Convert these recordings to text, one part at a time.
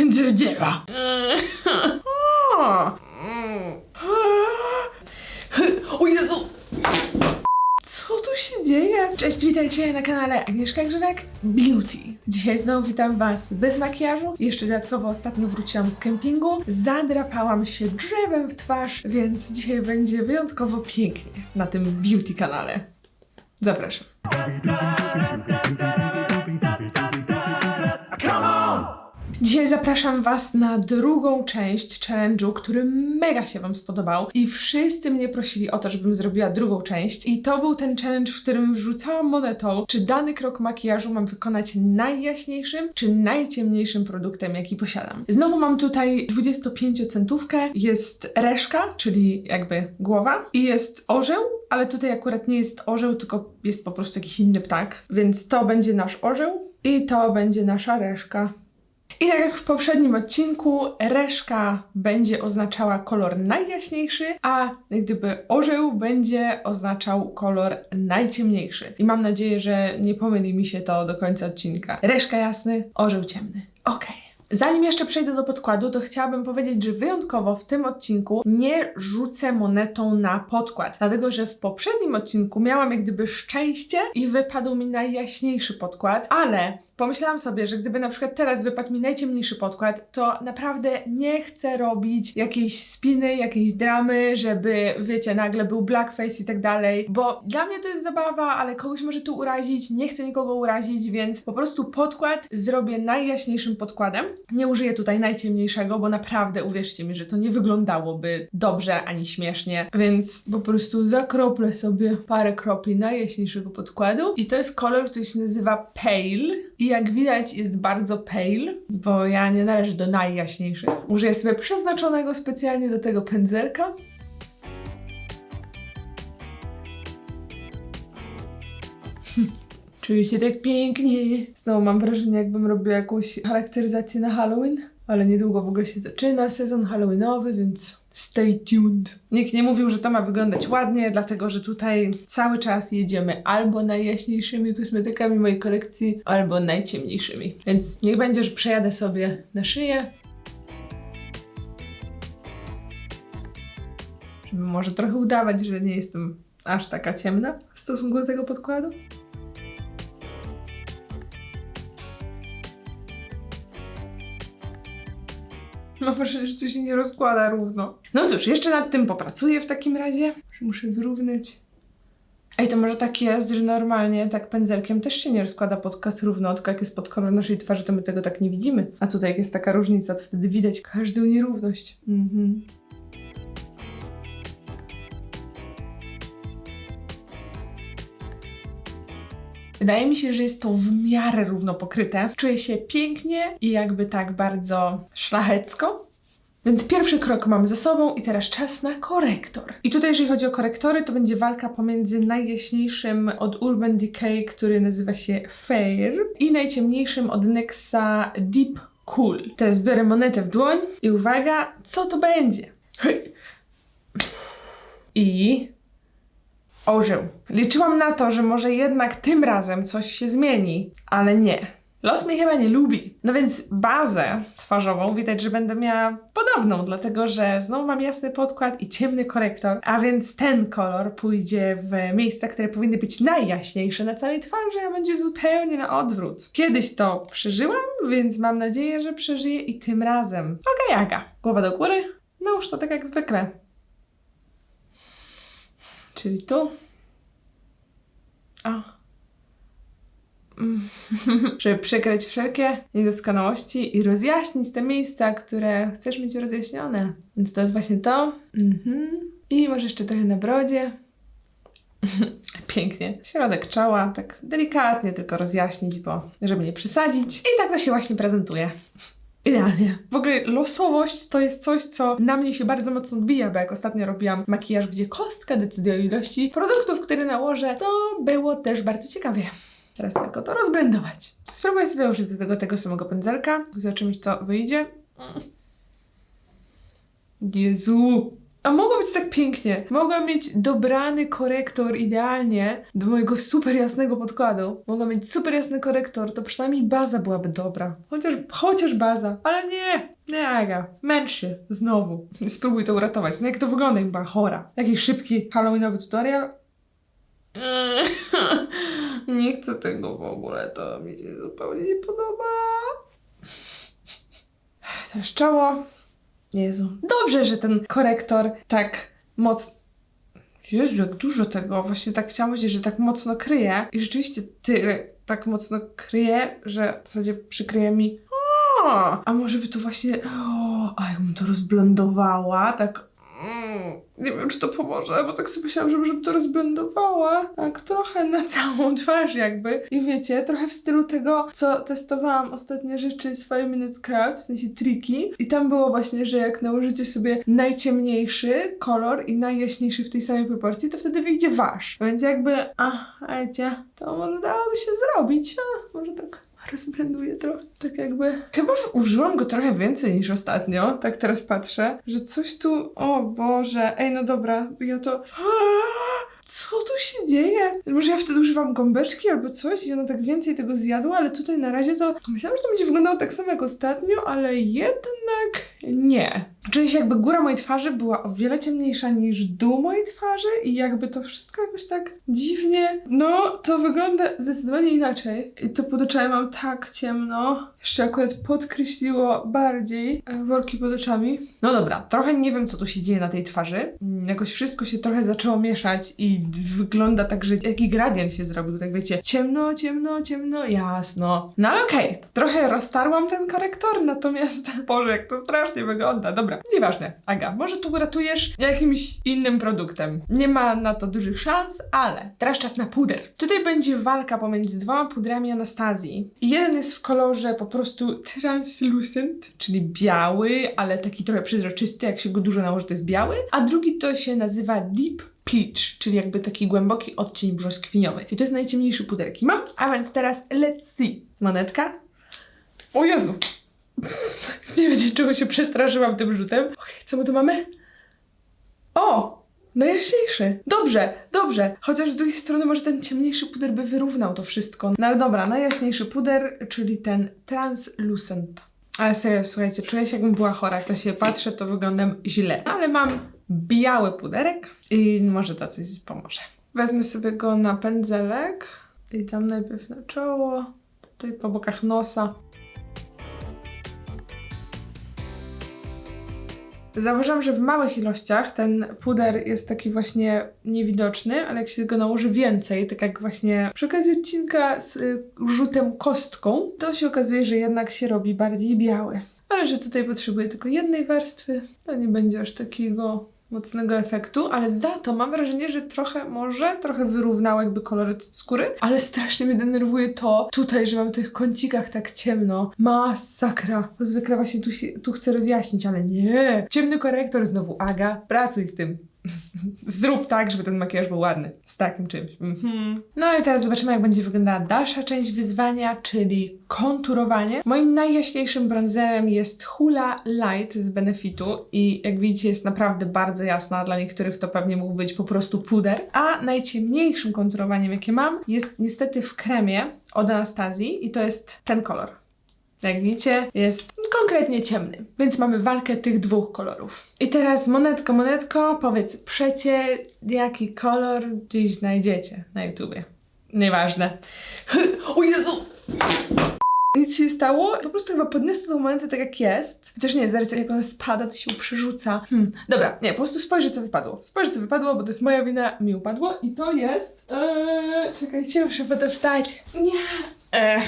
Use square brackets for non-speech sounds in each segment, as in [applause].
do dzieła. O. Jezu! Co tu się dzieje? Cześć, witajcie na kanale Agnieszka Grzyrek Beauty. Dzisiaj znowu witam Was bez makijażu. Jeszcze dodatkowo ostatnio wróciłam z kempingu. Zadrapałam się drzewem w twarz, więc dzisiaj będzie wyjątkowo pięknie na tym beauty kanale. Zapraszam. Dzisiaj zapraszam Was na drugą część challenge'u, który mega się Wam spodobał i wszyscy mnie prosili o to, żebym zrobiła drugą część i to był ten challenge, w którym wrzucałam monetą, czy dany krok makijażu mam wykonać najjaśniejszym, czy najciemniejszym produktem, jaki posiadam. Znowu mam tutaj 25 centówkę, jest reszka, czyli jakby głowa i jest orzeł, ale tutaj akurat nie jest orzeł, tylko jest po prostu jakiś inny ptak, więc to będzie nasz orzeł i to będzie nasza reszka. I tak jak w poprzednim odcinku, reszka będzie oznaczała kolor najjaśniejszy, a gdyby orzeł będzie oznaczał kolor najciemniejszy. I mam nadzieję, że nie pomyli mi się to do końca odcinka. Reszka jasny, orzeł ciemny. Okej. Zanim jeszcze przejdę do podkładu, to chciałabym powiedzieć, że wyjątkowo w tym odcinku nie rzucę monetą na podkład, dlatego że w poprzednim odcinku miałam jak gdyby szczęście i wypadł mi najjaśniejszy podkład, ale pomyślałam sobie, że gdyby na przykład teraz wypadł mi najciemniejszy podkład, to naprawdę nie chcę robić jakiejś spiny, jakiejś dramy, żeby, wiecie, nagle był blackface i tak dalej, bo dla mnie to jest zabawa, ale kogoś może tu urazić, nie chcę nikogo urazić, więc po prostu podkład zrobię najjaśniejszym podkładem. Nie użyję tutaj najciemniejszego, bo naprawdę uwierzcie mi, że to nie wyglądałoby dobrze ani śmiesznie, więc po prostu zakroplę sobie parę kropli najjaśniejszego podkładu i to jest kolor, który się nazywa Pale i jak widać jest bardzo pale, bo ja nie należę do najjaśniejszych. Użyję sobie przeznaczonego specjalnie do tego pędzelka. [laughs] Czuję się tak pięknie. Znowu mam wrażenie, jakbym robiła jakąś charakteryzację na Halloween, ale niedługo w ogóle się zaczyna sezon Halloweenowy, więc stay tuned. Nikt nie mówił, że to ma wyglądać ładnie, dlatego że tutaj cały czas jedziemy albo najjaśniejszymi kosmetykami mojej kolekcji, albo najciemniejszymi. Więc niech będzie, że przejadę sobie na szyję. Żeby może trochę udawać, że nie jestem aż taka ciemna w stosunku do tego podkładu. [laughs] Mam wrażenie, że to się nie rozkłada równo. No cóż, jeszcze nad tym popracuję w takim razie. Muszę wyrównać. Ej, to może tak jest, że normalnie tak pędzelkiem też się nie rozkłada podkład równo, tylko jak jest pod kolor naszej twarzy, to my tego tak nie widzimy. A tutaj jak jest taka różnica, to wtedy widać każdą nierówność. Mhm. Wydaje mi się, że jest to w miarę równo pokryte. Czuję się pięknie i jakby tak bardzo szlachecko. Więc pierwszy krok mam za sobą i teraz czas na korektor. I tutaj jeżeli chodzi o korektory, to będzie walka pomiędzy najjaśniejszym od Urban Decay, który nazywa się Fair i najciemniejszym od NYXa Deep Cool. Teraz biorę monetę w dłoń i uwaga, co to będzie? I orzeł. Liczyłam na to, że może jednak tym razem coś się zmieni, ale nie. Los mnie chyba nie lubi. No więc bazę twarzową widać, że będę miała podobną, dlatego że znowu mam jasny podkład i ciemny korektor, a więc ten kolor pójdzie w miejsca, które powinny być najjaśniejsze na całej twarzy, a będzie zupełnie na odwrót. Kiedyś to przeżyłam, więc mam nadzieję, że przeżyję i tym razem. Oga jaga. Głowa do góry, nałóż to tak jak zwykle. Czyli tu. O. Mm. [laughs] Żeby przykryć wszelkie niedoskonałości i rozjaśnić te miejsca, które chcesz mieć rozjaśnione. Więc to jest właśnie to. Mhm. I może jeszcze trochę na brodzie. [laughs] Pięknie. Środek czoła, tak delikatnie tylko rozjaśnić, bo żeby nie przesadzić. I tak to się właśnie prezentuje. Idealnie. [laughs] W ogóle losowość to jest coś, co na mnie się bardzo mocno odbija, bo jak ostatnio robiłam makijaż, gdzie kostka decyduje o ilości produktów, które nałożę, to było też bardzo ciekawie. Teraz tylko to rozblendować. Spróbuję sobie użyć do tego tego samego pędzelka. Zobaczymy, czy to wyjdzie. Jezu! A mogło być tak pięknie. Mogłam mieć dobrany korektor idealnie do mojego super jasnego podkładu. Mogłam mieć super jasny korektor, to przynajmniej baza byłaby dobra. Chociaż, chociaż baza. Ale nie, nie Aga. Męcz się. Znowu. Spróbuj to uratować. No jak to wygląda, była chora. Jakiś szybki halloweenowy tutorial. [laughs] Nie chcę tego w ogóle, to mi się zupełnie nie podoba. Teraz czoło. Jezu. Dobrze, że ten korektor tak mocno. Jezu, jak dużo tego. Właśnie tak chciałam powiedzieć, że tak mocno kryje. I rzeczywiście tyle tak mocno kryje, że w zasadzie przykryje mi. A może by to właśnie. A jakbym to rozblendowała, tak. Mm, nie wiem, czy to pomoże, bo tak sobie myślałam, żeby, żeby to rozblendowała. Tak trochę na całą [laughs] twarz jakby. I wiecie, trochę w stylu tego, co testowałam ostatnie rzeczy z Five Minutes Craft, w sensie triki. I tam było właśnie, że jak nałożycie sobie najciemniejszy kolor i najjaśniejszy w tej samej proporcji, to wtedy wyjdzie wasz. Więc jakby, a, wiecie, to może dałoby się zrobić. A, może tak rozblenduję trochę. Tak jakby. Chyba użyłam go trochę więcej niż ostatnio. Tak teraz patrzę, że coś tu. O Boże, ej, no dobra, ja to. Co tu się dzieje? Może ja wtedy używam gąbeczki albo coś i ona tak więcej tego zjadła, ale tutaj na razie to myślałam, że to będzie wyglądało tak samo jak ostatnio, ale jednak nie. Czyli się jakby góra mojej twarzy była o wiele ciemniejsza niż dół mojej twarzy i jakby to wszystko jakoś tak dziwnie, no to wygląda zdecydowanie inaczej. I to pod oczami mam tak ciemno. Jeszcze akurat podkreśliło bardziej e, worki pod oczami. No dobra, trochę nie wiem co tu się dzieje na tej twarzy. Mm, Jakoś wszystko się trochę zaczęło mieszać i wygląda tak, że jaki gradient się zrobił, tak wiecie, ciemno, ciemno, ciemno, jasno. No ale okej, trochę roztarłam ten korektor, natomiast [laughs] Boże, jak to strasznie wygląda. Dobra, nieważne. Aga, może tu uratujesz jakimś innym produktem. Nie ma na to dużych szans, ale teraz czas na puder. Tutaj będzie walka pomiędzy dwoma pudrami Anastazji. Jeden jest w kolorze po prostu translucent, czyli biały, ale taki trochę przezroczysty, jak się go dużo nałoży, to jest biały, a drugi to się nazywa Deep Peach, czyli jakby taki głęboki odcień brzoskwiniowy. I to jest najciemniejszy puder, jaki mam. A więc teraz let's see. Monetka. O Jezu! [laughs] Nie wiem, czego się przestraszyłam tym rzutem. Okej, co my tu mamy? O! Najjaśniejszy. Dobrze, dobrze. Chociaż z drugiej strony może ten ciemniejszy puder by wyrównał to wszystko. No ale dobra, najjaśniejszy puder, czyli ten translucent. Ale serio, słuchajcie, czuję się jakbym była chora. Jak na siebie patrzę, to wyglądam źle. Ale mam biały puderek i może to coś pomoże. Wezmę sobie go na pędzelek i tam najpierw na czoło, tutaj po bokach nosa. Zauważam, że w małych ilościach ten puder jest taki właśnie niewidoczny, ale jak się go nałoży więcej, tak jak właśnie przy okazji odcinka z y, rzutem kostką, to się okazuje, że jednak się robi bardziej biały. Ale że tutaj potrzebuję tylko jednej warstwy, to nie będzie aż takiego mocnego efektu, ale za to mam wrażenie, że trochę może, trochę wyrównał jakby koloryt skóry, ale strasznie mnie denerwuje to tutaj, że mam w tych kącikach tak ciemno. Masakra. To zwykle właśnie tu, tu chcę rozjaśnić, ale nie. Ciemny korektor znowu. Aga, pracuj z tym. [laughs] Zrób tak, żeby ten makijaż był ładny. Z takim czymś. Mhm. No i teraz zobaczymy, jak będzie wyglądała dalsza część wyzwania, czyli konturowanie. Moim najjaśniejszym bronzerem jest Hula Light z Benefitu i jak widzicie jest naprawdę bardzo jasna. Dla niektórych to pewnie mógł być po prostu puder. A najciemniejszym konturowaniem, jakie mam, jest niestety w kremie od Anastazji i to jest ten kolor. Jak widzicie, jest konkretnie ciemny. Więc mamy walkę tych dwóch kolorów. I teraz monetko, monetko, powiedz przecie, jaki kolor dziś znajdziecie na YouTubie. Nieważne. [laughs] O Jezu! Nic się stało, po prostu chyba podniosę tą monetę tak jak jest. Chociaż nie, zaraz jak ona spada, to się przerzuca. Hmm. Dobra, nie, po prostu spojrzę co wypadło. Spojrzę co wypadło, bo to jest moja wina, mi upadło i to jest... Eee, czekajcie, muszę potem wstać. Nie. Eee.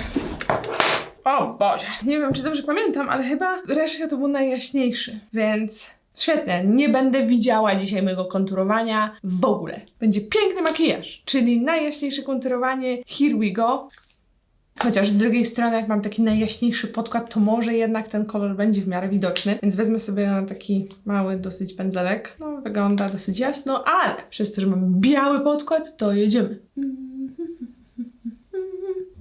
O Boże, nie wiem czy dobrze pamiętam, ale chyba reszka to był najjaśniejszy, więc świetnie, nie będę widziała dzisiaj mojego konturowania w ogóle. Będzie piękny makijaż, czyli najjaśniejsze konturowanie, here we go. Chociaż z drugiej strony, jak mam taki najjaśniejszy podkład, to może jednak ten kolor będzie w miarę widoczny, więc wezmę sobie na taki mały dosyć pędzelek. No, wygląda dosyć jasno, ale przez to, że mam biały podkład, to jedziemy.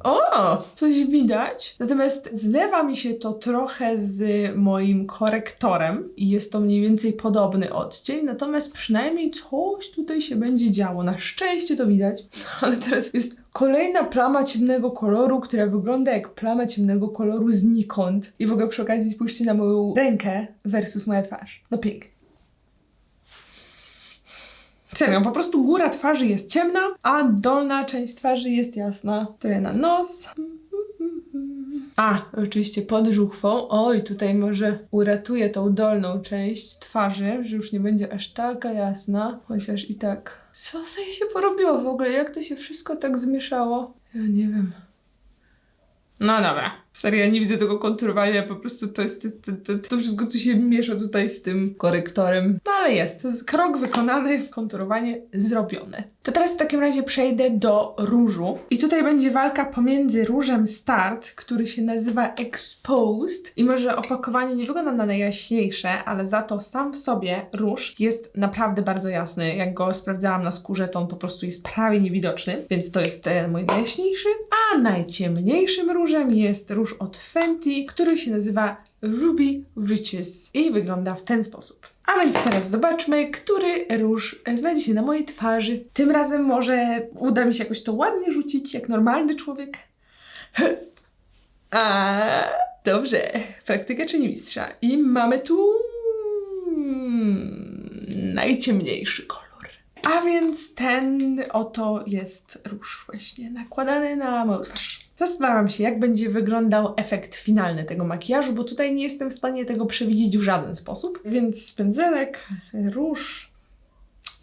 O, coś widać. Natomiast zlewa mi się to trochę z moim korektorem i jest to mniej więcej podobny odcień, natomiast przynajmniej coś tutaj się będzie działo. Na szczęście to widać, [laughs] ale teraz jest kolejna plama ciemnego koloru, która wygląda jak plama ciemnego koloru znikąd. I w ogóle przy okazji spójrzcie na moją rękę versus moja twarz. No pięknie. Serio, po prostu góra twarzy jest ciemna, a dolna część twarzy jest jasna. Trochę na nos. A, oczywiście pod żuchwą. Oj, tutaj może uratuję tą dolną część twarzy, że już nie będzie aż taka jasna. Chociaż i tak. Co tutaj się porobiło w ogóle? Jak to się wszystko tak zmieszało? Ja nie wiem. No dobra. Serio, ja nie widzę tego konturowania, po prostu to jest, to, jest- to, to wszystko, co się miesza tutaj z tym korektorem. No ale jest, to jest krok wykonany, konturowanie zrobione. To teraz w takim razie przejdę do różu. I tutaj będzie walka pomiędzy różem Start, który się nazywa Exposed. I może opakowanie nie wygląda na najjaśniejsze, ale za to sam w sobie róż jest naprawdę bardzo jasny. Jak go sprawdzałam na skórze, to on po prostu jest prawie niewidoczny, więc to jest e, mój najjaśniejszy. A najciemniejszym różem jest róż od Fenty, który się nazywa Ruby Riches i wygląda w ten sposób. A więc teraz zobaczmy, który róż znajdzie się na mojej twarzy. Tym razem może uda mi się jakoś to ładnie rzucić, jak normalny człowiek. [laughs] A, dobrze. Praktyka czyni mistrza. I mamy tu najciemniejszy kolor. A więc ten oto jest róż właśnie nakładany na moją twarz. Zastanawiam się, jak będzie wyglądał efekt finalny tego makijażu, bo tutaj nie jestem w stanie tego przewidzieć w żaden sposób. Więc pędzelek, róż,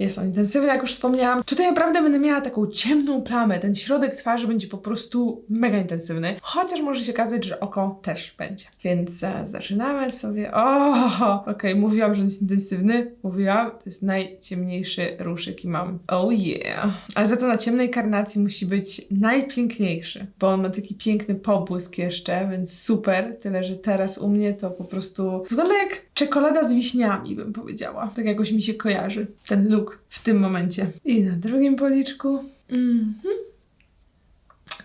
jest on intensywny, jak już wspomniałam. Tutaj naprawdę będę miała taką ciemną plamę. Ten środek twarzy będzie po prostu mega intensywny. Chociaż może się okazać, że oko też będzie. Więc e, zaczynamy sobie. O, okej, mówiłam, że jest intensywny. Mówiłam, to jest najciemniejszy róż, jaki mam. Oh yeah. Ale za to na ciemnej karnacji musi być najpiękniejszy, bo on ma taki piękny pobłysk jeszcze, więc super. Tyle, że teraz u mnie to po prostu wygląda jak czekolada z wiśniami, bym powiedziała. Tak jakoś mi się kojarzy ten look w tym momencie. I na drugim policzku. Mhm.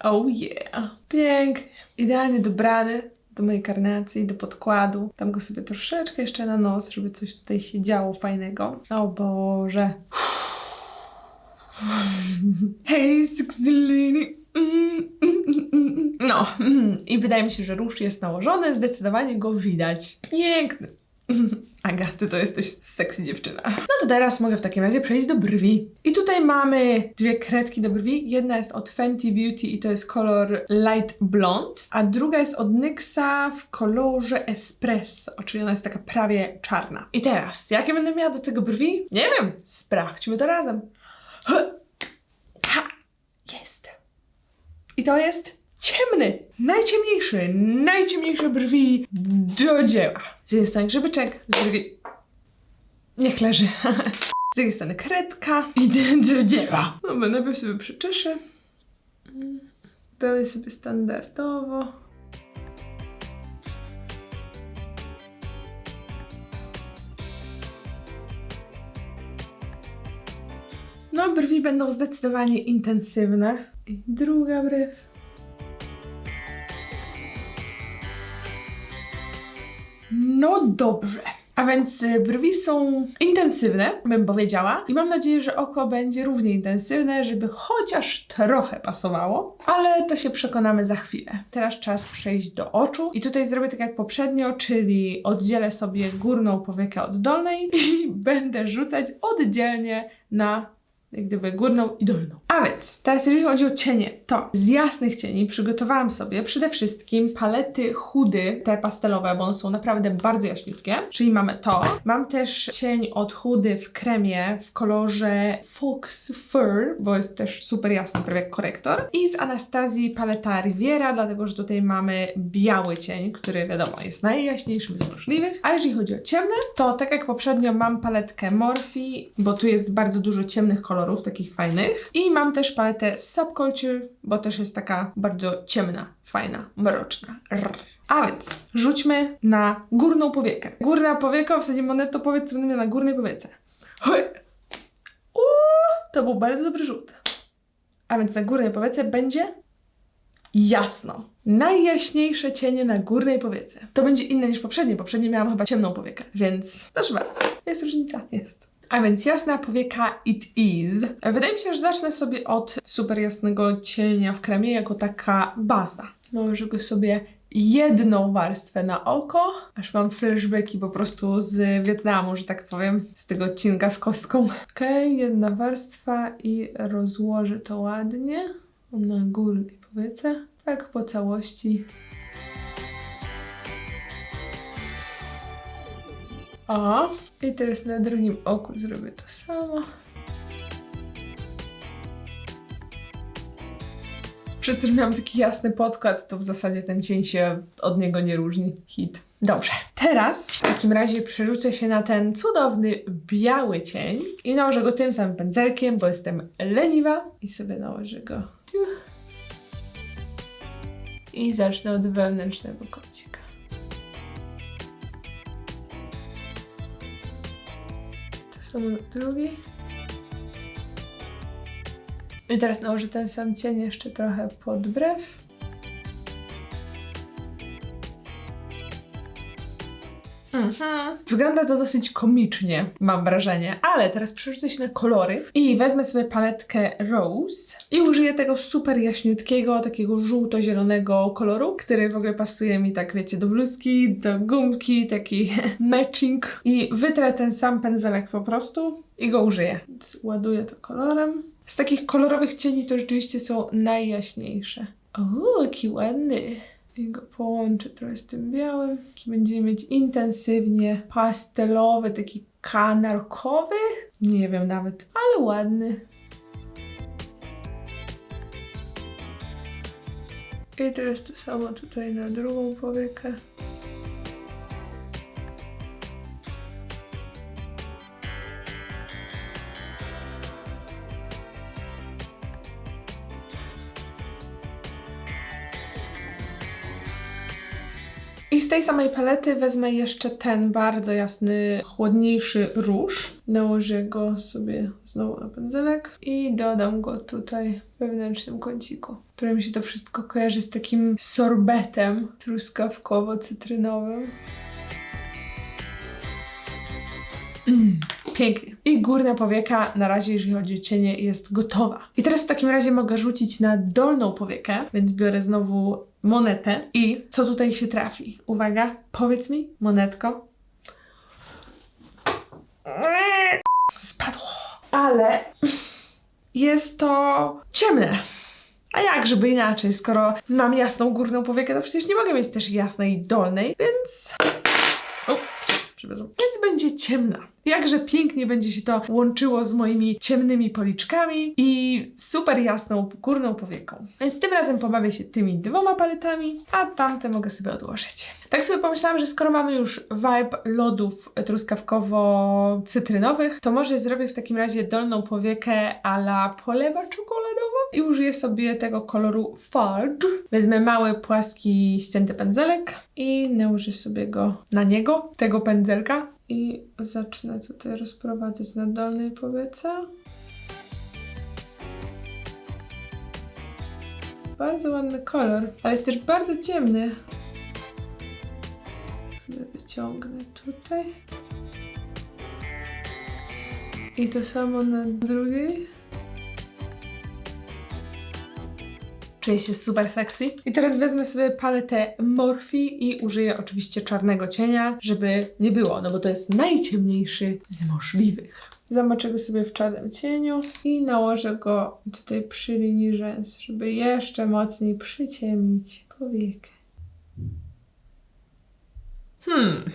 Oh yeah. Pięknie. Idealnie dobrany do mojej karnacji, do podkładu. Tam go sobie troszeczkę jeszcze na nos, żeby coś tutaj się działo fajnego. O Boże. [laughs] Hej, Sexylini. No, mm, i wydaje mi się, że róż jest nałożony, zdecydowanie go widać. Piękny. [laughs] Aga, ty to jesteś sexy dziewczyna. No to teraz mogę w takim razie przejść do brwi. I tutaj mamy dwie kredki do brwi. Jedna jest od Fenty Beauty i to jest kolor Light Blonde, a druga jest od NYXa w kolorze Espresso, czyli ona jest taka prawie czarna. I teraz, jakie będę miała do tego brwi? Nie wiem, sprawdźmy to razem. [gasps] Ha! Jest. I to jest ciemny, najciemniejszy, najciemniejsze brwi do dzieła. Z jednej strony grzybyczek, z drugiej... Niech leży. [laughs] Z drugiej strony kredka i do dzieła. No, najpierw sobie przyczeszę. Pełnię sobie standardowo. No, brwi będą zdecydowanie intensywne. I druga brew. No dobrze. A więc y, brwi są intensywne, bym powiedziała. I mam nadzieję, że oko będzie równie intensywne, żeby chociaż trochę pasowało. Ale to się przekonamy za chwilę. Teraz czas przejść do oczu. I tutaj zrobię tak jak poprzednio, czyli oddzielę sobie górną powiekę od dolnej i [laughs] będę rzucać oddzielnie na jak gdyby górną i dolną. A więc, teraz jeżeli chodzi o cienie, to z jasnych cieni przygotowałam sobie przede wszystkim palety chudy, te pastelowe, bo one są naprawdę bardzo jaśniutkie, czyli mamy to. Mam też cień od chudy w kremie w kolorze Fox Fur, bo jest też super jasny, prawie jak korektor. I z Anastazji paleta Riviera, dlatego że tutaj mamy biały cień, który wiadomo jest najjaśniejszym z możliwych. A jeżeli chodzi o ciemne, to tak jak poprzednio mam paletkę Morphe, bo tu jest bardzo dużo ciemnych kolorów, takich fajnych. I mam też paletę Subculture, bo też jest taka bardzo ciemna, fajna, mroczna. Rrr. A więc rzućmy na górną powiekę. Górna powieka, w zasadzie monet to powiedz, co na górnej powiece. Uuu, to był bardzo dobry rzut. A więc na górnej powiece będzie jasno. Najjaśniejsze cienie na górnej powiece. To będzie inne niż poprzednie. Poprzednie miałam chyba ciemną powiekę, więc proszę bardzo. Jest różnica, jest. A więc jasna powieka it is. Wydaje mi się, że zacznę sobie od super jasnego cienia w kremie, jako taka baza. Nałożę go sobie jedną warstwę na oko, aż mam flashbacki po prostu z Wietnamu, że tak powiem, z tego odcinka z kostką. Okej, jedna warstwa i rozłożę to ładnie na górnej powiece, tak po całości. O, i teraz na drugim oku zrobię to samo. Przez to, że miałam taki jasny podkład, to w zasadzie ten cień się od niego nie różni. Hit. Dobrze. Teraz w takim razie przerzucę się na ten cudowny biały cień i nałożę go tym samym pędzelkiem, bo jestem leniwa i sobie nałożę go. I zacznę od wewnętrznego kącika. To drugiej. I teraz nałożę ten sam cień jeszcze trochę pod brew. Mhm. Wygląda to dosyć komicznie, mam wrażenie, ale teraz przerzucę się na kolory i wezmę sobie paletkę Rose i użyję tego super jaśniutkiego, takiego żółto-zielonego koloru, który w ogóle pasuje mi tak, wiecie, do bluzki, do gumki, taki [laughs] matching i wytrę ten sam pędzelek po prostu i go użyję. Więc ładuję to kolorem. Z takich kolorowych cieni to rzeczywiście są najjaśniejsze. O, jaki ładny. I go połączę trochę z tym białym. Taki będziemy mieć intensywnie pastelowy, taki kanarkowy. Nie wiem nawet, ale ładny. I teraz to samo tutaj na drugą powiekę. I z tej samej palety wezmę jeszcze ten bardzo jasny, chłodniejszy róż. Nałożę go sobie znowu na pędzelek i dodam go tutaj w wewnętrznym kąciku, które mi się to wszystko kojarzy z takim sorbetem truskawkowo-cytrynowym. Mm, pięknie. I górna powieka na razie, jeżeli chodzi o cienie, jest gotowa. I teraz w takim razie mogę rzucić na dolną powiekę, więc biorę znowu monetę i co tutaj się trafi? Uwaga, powiedz mi, monetko. Spadło. Ale jest to ciemne. A jak, żeby inaczej, skoro mam jasną górną powiekę, to przecież nie mogę mieć też jasnej dolnej, więc... O, przepraszam. Więc będzie ciemna. Jakże pięknie będzie się to łączyło z moimi ciemnymi policzkami i super jasną górną powieką. Więc tym razem pobawię się tymi dwoma paletami, a tamte mogę sobie odłożyć. Tak sobie pomyślałam, że skoro mamy już vibe lodów truskawkowo-cytrynowych, to może zrobię w takim razie dolną powiekę a la polewa czekoladowa i użyję sobie tego koloru Fudge. Wezmę mały, płaski, ścięty pędzelek i nałożę sobie go na niego, tego pędzelka i zacznę tutaj rozprowadzać na dolnej powiece. Bardzo ładny kolor, ale jest też bardzo ciemny. Sobie wyciągnę tutaj. I to samo na drugiej. Czuję się super sexy. I teraz wezmę sobie paletę Morphe i użyję oczywiście czarnego cienia, żeby nie było, no bo to jest najciemniejszy z możliwych. Zamoczę go sobie w czarnym cieniu i nałożę go tutaj przy linii rzęs, żeby jeszcze mocniej przyciemnić powiekę. Hmm,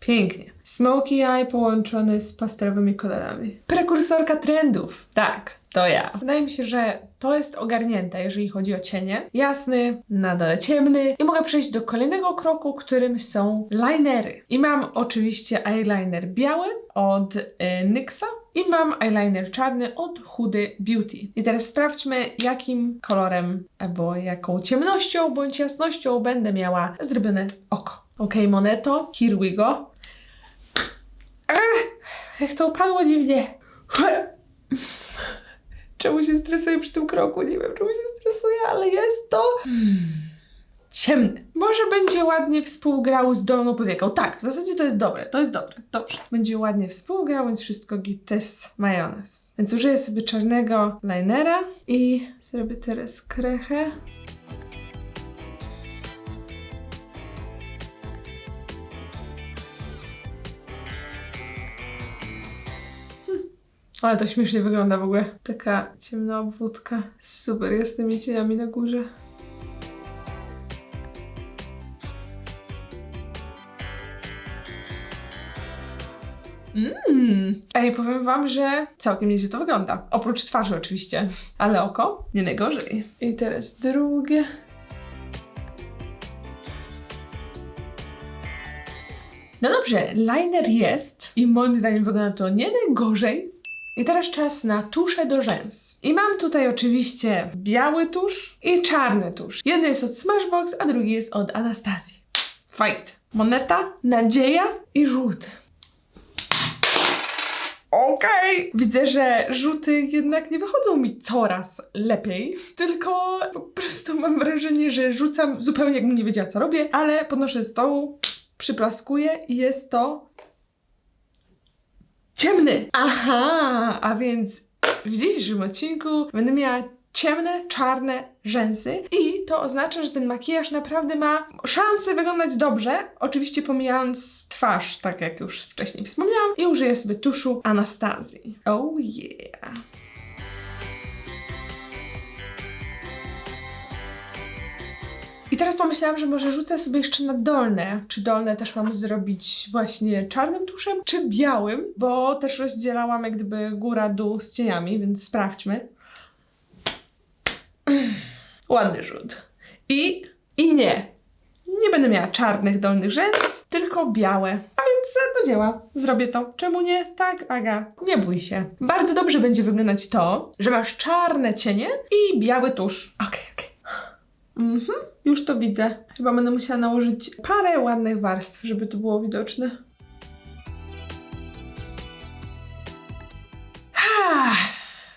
pięknie. Smoky eye połączony z pastelowymi kolorami. Prekursorka trendów. Tak, to ja. Wydaje mi się, że to jest ogarnięte, jeżeli chodzi o cienie. Jasny, na dole ciemny. I mogę przejść do kolejnego kroku, którym są linery. I mam oczywiście eyeliner biały od y, NYXa i mam eyeliner czarny od Hudy Beauty. I teraz sprawdźmy, jakim kolorem albo jaką ciemnością bądź jasnością będę miała zrobione oko. Ok, moneto, here we go. Jak to upadło dziwnie. [laughs] Czemu się stresuję przy tym kroku? Nie wiem, czemu się stresuję, ale jest to... Hmm. Ciemny. Może będzie ładnie współgrał z dolną powieką. Tak, w zasadzie to jest dobre, to jest dobre, dobrze. Będzie ładnie współgrał, więc wszystko git, to jest majonez. Więc użyję sobie czarnego linera i zrobię teraz krechę. Ale to śmiesznie wygląda w ogóle. Taka ciemna obwódka. Super, jest z tymi cieniami na górze. Mmm. Ej, powiem wam, że całkiem nieźle to wygląda. Oprócz twarzy oczywiście. Ale oko nie najgorzej. I teraz drugie. No dobrze, liner jest i moim zdaniem wygląda to nie najgorzej. I teraz czas na tusze do rzęs. I mam tutaj oczywiście biały tusz i czarny tusz. Jeden jest od Smashbox, a drugi jest od Anastazji. Fight. Moneta, nadzieja i rzut. Okej. Widzę, że rzuty jednak nie wychodzą mi coraz lepiej, tylko po prostu mam wrażenie, że rzucam zupełnie jakbym nie wiedziała, co robię, ale podnoszę stołu, przyplaskuję i jest to ciemny. Aha, a więc w dzisiejszym odcinku będę miała ciemne, czarne rzęsy i to oznacza, że ten makijaż naprawdę ma szansę wyglądać dobrze, oczywiście pomijając twarz, tak jak już wcześniej wspomniałam i użyję sobie tuszu Anastazji. Oh yeah. Teraz pomyślałam, że może rzucę sobie jeszcze na dolne. Czy dolne też mam zrobić właśnie czarnym tuszem, czy białym? Bo też rozdzielałam jak gdyby góra, dół z cieniami, więc sprawdźmy. [clears throat] Ładny rzut. I, i nie. Nie będę miała czarnych dolnych rzęs, tylko białe. A więc e, do dzieła. Zrobię to. Czemu nie? Tak, Aga. Nie bój się. Bardzo dobrze będzie wyglądać to, że masz czarne cienie i biały tusz. Okej, okej. Mhm, już to widzę. Chyba będę musiała nałożyć parę ładnych warstw, żeby to było widoczne.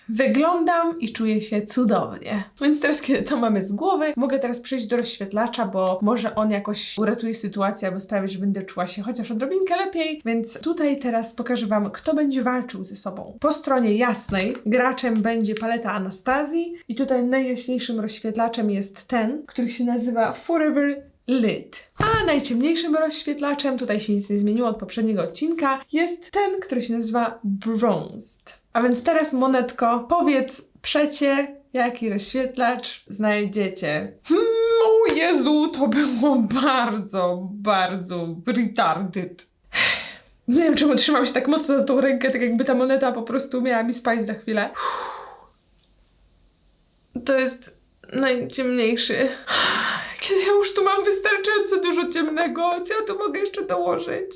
Wyglądam i czuję się cudownie. Więc teraz, kiedy to mamy z głowy, mogę teraz przejść do rozświetlacza, bo może on jakoś uratuje sytuację albo sprawi, że będę czuła się chociaż odrobinkę lepiej. Więc tutaj teraz pokażę Wam, kto będzie walczył ze sobą. Po stronie jasnej graczem będzie paleta Anastazji i tutaj najjaśniejszym rozświetlaczem jest ten, który się nazywa Forever Lit. A najciemniejszym rozświetlaczem, tutaj się nic nie zmieniło od poprzedniego odcinka, jest ten, który się nazywa Bronzed. A więc teraz, Monetko, powiedz przecie, jaki rozświetlacz znajdziecie. Hmm, o Jezu, to było bardzo, bardzo retarded. Nie wiem, czemu trzymam się tak mocno za tą rękę, tak jakby ta moneta po prostu miała mi spaść za chwilę. To jest najciemniejszy. Kiedy ja już tu mam wystarczająco dużo ciemnego, co ja tu mogę jeszcze dołożyć?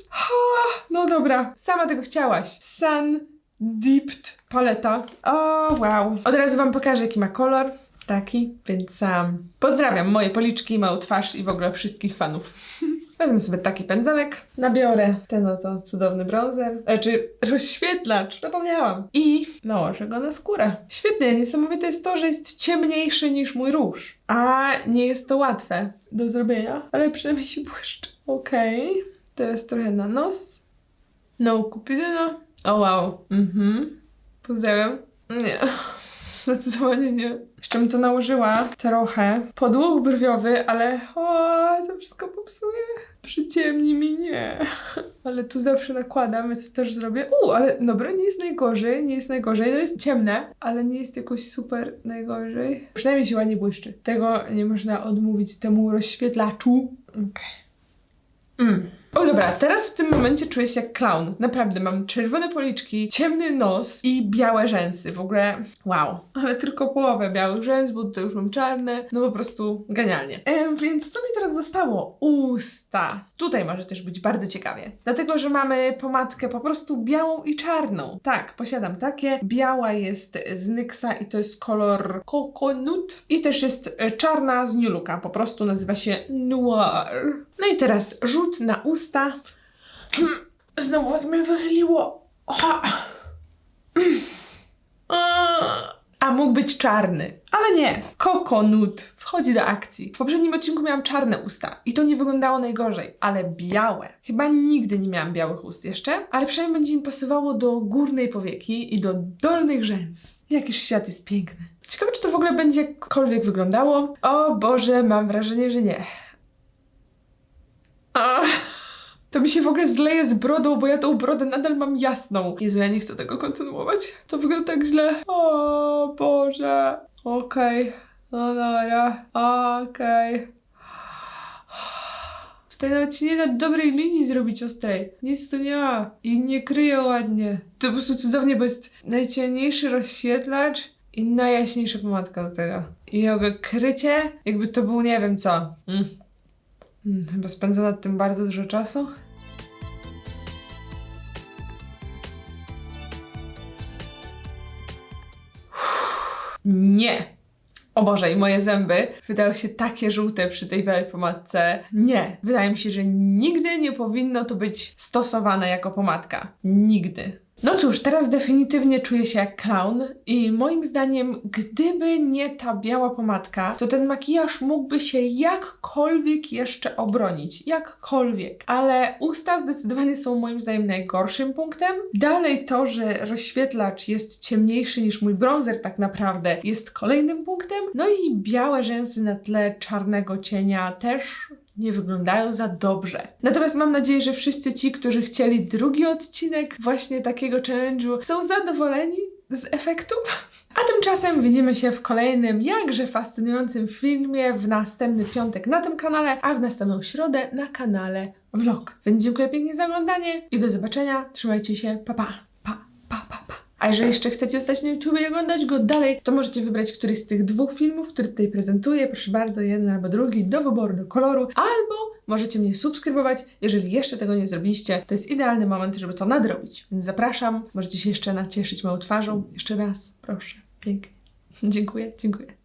No dobra, sama tego chciałaś. Sun Dipped paleta. O, wow. Od razu wam pokażę, jaki ma kolor. Taki, więc um, pozdrawiam moje policzki, małą twarz i w ogóle wszystkich fanów. [laughs] Wezmę sobie taki pędzelek, nabiorę ten oto cudowny bronzer, znaczy rozświetlacz, zapomniałam, i nałożę go na skórę. Świetnie, niesamowite jest to, że jest ciemniejszy niż mój róż. A nie jest to łatwe do zrobienia, ale przynajmniej się błyszczy. Okej, okay. teraz trochę na nos. No, kupidyno. O wow, mhm. Pozdrawiam. Nie. [laughs] Zdecydowanie nie. Jeszcze bym to nałożyła trochę. Podłóg brwiowy, ale o, to wszystko popsuje. Przyciemni mi, nie. [laughs] Ale tu zawsze nakładam, więc to też zrobię. U, ale dobra, nie jest najgorzej, nie jest najgorzej. No jest ciemne, ale nie jest jakoś super najgorzej. Przynajmniej się ładnie błyszczy. Tego nie można odmówić temu rozświetlaczu. Okej. Okay. Mm. O dobra, teraz w tym momencie czuję się jak clown. Naprawdę, mam czerwone policzki, ciemny nos i białe rzęsy. W ogóle wow. Ale tylko połowę białych rzęs, bo tutaj już mam czarne. No po prostu genialnie. E, więc co mi teraz zostało? Usta. Tutaj może też być bardzo ciekawie. Dlatego, że mamy pomadkę po prostu białą i czarną. Tak, posiadam takie. Biała jest z NYXa i to jest kolor Coconut. I też jest e, czarna z New Looka. Po prostu nazywa się Noir. No i teraz rzut na usta. Znowu jak mnie wychyliło. A mógł być czarny. Ale nie, kokonut wchodzi do akcji. W poprzednim odcinku miałam czarne usta i to nie wyglądało najgorzej, ale białe. Chyba nigdy nie miałam białych ust jeszcze, ale przynajmniej będzie mi pasowało do górnej powieki i do dolnych rzęs. Jakiż świat jest piękny. Ciekawe, czy to w ogóle będzie jakkolwiek wyglądało. O Boże, mam wrażenie, że nie. To mi się w ogóle zleje z brodą, bo ja tą brodę nadal mam jasną. Jezu, ja nie chcę tego kontynuować. To wygląda tak źle. O Boże. Okej. No dobra. Okej. Tutaj nawet się nie da dobrej linii zrobić ostrej. Nic tu nie ma. I nie kryje ładnie. To po prostu cudownie, bo jest najciemniejszy rozświetlacz i najjaśniejsza pomadka do tego. I jego krycie, jakby to był nie wiem co. Mm. Mm, chyba spędza nad tym bardzo dużo czasu. Nie. O Boże, i moje zęby wydają się takie żółte przy tej białej pomadce. Nie. Wydaje mi się, że nigdy nie powinno to być stosowane jako pomadka. Nigdy. No cóż, teraz definitywnie czuję się jak clown i moim zdaniem, gdyby nie ta biała pomadka, to ten makijaż mógłby się jakkolwiek jeszcze obronić. Jakkolwiek. Ale usta zdecydowanie są moim zdaniem najgorszym punktem. Dalej to, że rozświetlacz jest ciemniejszy niż mój bronzer tak naprawdę jest kolejnym punktem. No i białe rzęsy na tle czarnego cienia też nie wyglądają za dobrze. Natomiast mam nadzieję, że wszyscy ci, którzy chcieli drugi odcinek właśnie takiego challenge'u, są zadowoleni z efektu. A tymczasem widzimy się w kolejnym, jakże fascynującym filmie w następny piątek na tym kanale, a w następną środę na kanale Vlog. Więc dziękuję pięknie za oglądanie i do zobaczenia. Trzymajcie się. Pa. pa. A jeżeli jeszcze chcecie zostać na YouTube i oglądać go dalej, to możecie wybrać któryś z tych dwóch filmów, który tutaj prezentuję. Proszę bardzo, jeden albo drugi, do wyboru, do koloru. Albo możecie mnie subskrybować. Jeżeli jeszcze tego nie zrobiliście, to jest idealny moment, żeby to nadrobić. Więc zapraszam. Możecie się jeszcze nacieszyć moją twarzą. Jeszcze raz, proszę. Pięknie. [laughs] Dziękuję, dziękuję.